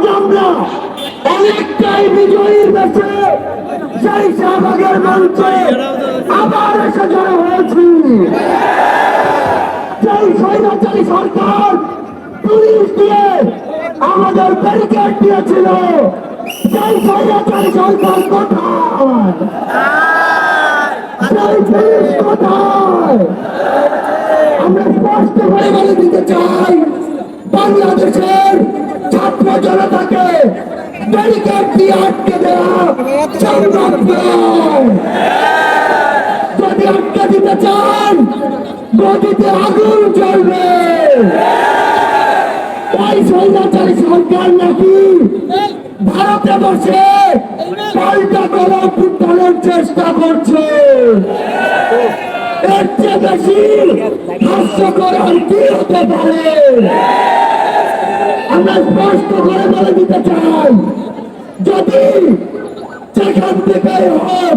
আজ আমরা অনেকটাই বিজয়ীর বেশে সেই শাহবাগের মঞ্চে আবার এসে জড়ো হয়েছি। সেই স্বৈরাচারী সরকার পুলিশ দিয়ে আমাদের ব্যারিকেড দিয়েছিল। সেই স্বৈরাচারী সরকার কোথায়? সেই কোথায়? আমরা স্পষ্ট করে বলে দিতে চাই, বাংলাদেশের ছাত্র জনতাকে ব্যারিকেড দিয়ে আটকে দেওয়া। যদি আটকে দিতে চান, গদিতে আগুন জ্বলবে। তাই স্বৈরাচারী সরকার নাকি ভারতে বসে পাল্টা করা উত্থানের চেষ্টা করছে। এর চেয়ে বেশি হাস্যকর কি হতে পারে? আমরা স্পষ্ট করে বলে দিতে চাই, যদি যেখান থেকে হোক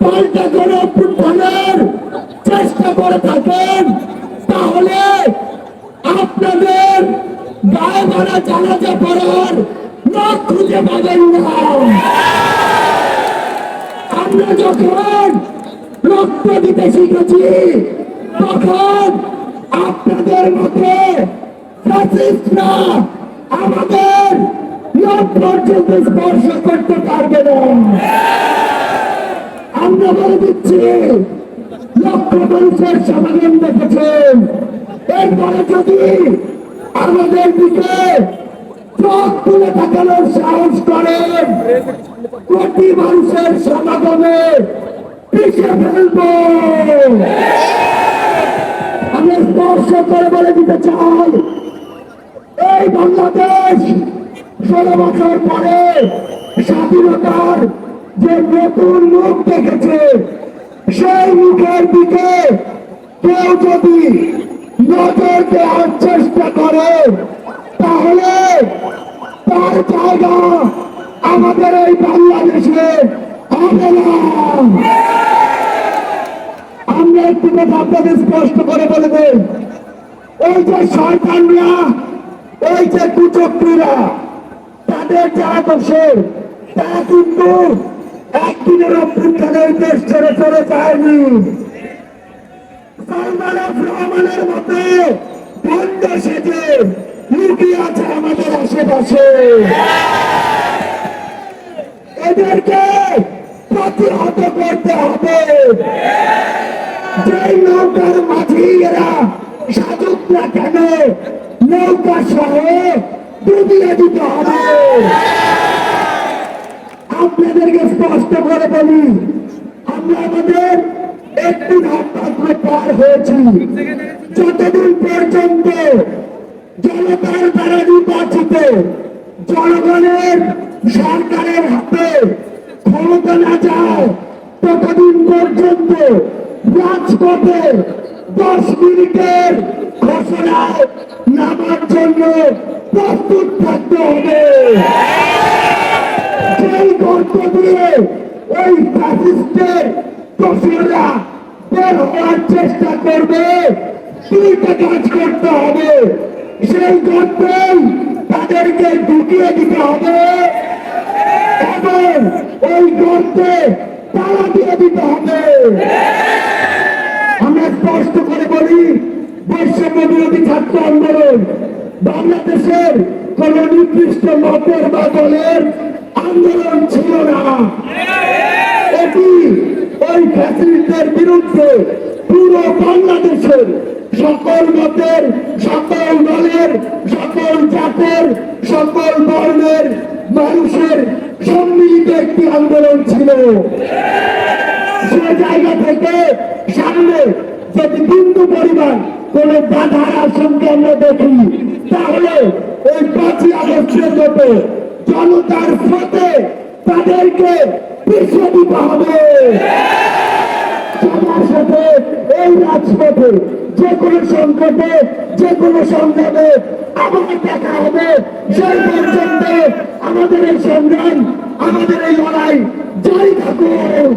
পাল্টা করে উত্থানের চেষ্টা করে থাকেন, তাহলে আপনাদের গায়ে মারা জানাজা পড়ার লোক খুঁজে পাবেন না। আমরা যখন রক্ত দিতে শিখেছি, তখন আপনাদের মধ্যে ফ্যাসিস্টরা আমাদের পর্যন্ত স্পর্শ করতে পারবে না। আমরা বলে দিচ্ছি, লক্ষ মানুষের সমাগম দেখেছেন এরপরে যদি আমাদের দিকে চোখ তুলে তাকানোর সাহস করেন কোটি মানুষের সমাগমে পিছিয়ে ফেলব। আমি স্পর্শ করে বলে দিতে চাই এই বাংলাদেশ ষোলো বছর পরে স্বাধীনতার যে নতুন মুখ দেখেছে, সেই মুখের দিকে কেউ যদি নজর দেওয়ার চেষ্টা করে, তাহলে তার জায়গা আমাদের এই বাংলাদেশে হবে আমরা একটু কথা আপনাদের স্পষ্ট করে বলে দেন ওই যে শয়তানরা ওই যে কুচক্রীরা, তাদের যারা দোষে তারা কিন্তু একদিনের অভ্যুত্থানের দেশ ছেড়ে চলে যায়নি। সালমান রহমানের বন্ধ সেজে লুকিয়ে আছে আমাদের আশেপাশে। এদেরকে প্রতিহত করতে হবে। যে নৌকার মাঝি এরা সাজুক না কেন নৌকা আপনাদেরকে স্পষ্ট করে বলি, আমরা আমাদের একটি মাত্র পার হয়েছি। যতদিন পর্যন্ত জনতার দ্বারা নির্বাচিত জনগণের সরকারের হাতে ক্ষমতা না যায়, ততদিন পর্যন্ত রাজপথে দশ মিনিটের ঘোষণায় নামার জন্য প্রস্তুত থাকতে হবে। সেই গর্ত দিয়ে ওই ফ্যাসিস্টের দোষীরা বের হওয়ার চেষ্টা করবে, দুইটা কাজ করতে হবে। সেই গর্তেই তাদেরকে ঢুকিয়ে দিতে হবে এবং ওই গর্তে তালা দিয়ে দিতে হবে। স্পষ্ট করে বলি বৈষম্য বিরোধী ছাত্র আন্দোলন। বাংলাদেশের কোন নির্দিষ্ট মতের বা দলের আন্দোলন ছিল না। এটি ওই ফ্যাসিলিটির বিরুদ্ধে পুরো বাংলাদেশের সকল মতের, সকল দলের, সকল জাতের, সকল বর্ণের মানুষের সম্মিলিত একটি আন্দোলন ছিল। সে জায়গা থেকে সামনে পরিমাণ কোন বাধার আশঙ্কা আমরা দেখি তাহলে ওই পাঁচই আগস্টের মতো জনতার সাথে তাদেরকে পিছিয়ে দিতে হবে। সবার সাথে এই রাজপথে যে কোনো সংকটে, যে কোনো সংগ্রামে আমাদের দেখা হবে। সেই পর্যন্ত আমাদের এই সংগ্রাম, আমাদের এই লড়াই জারি থাকুক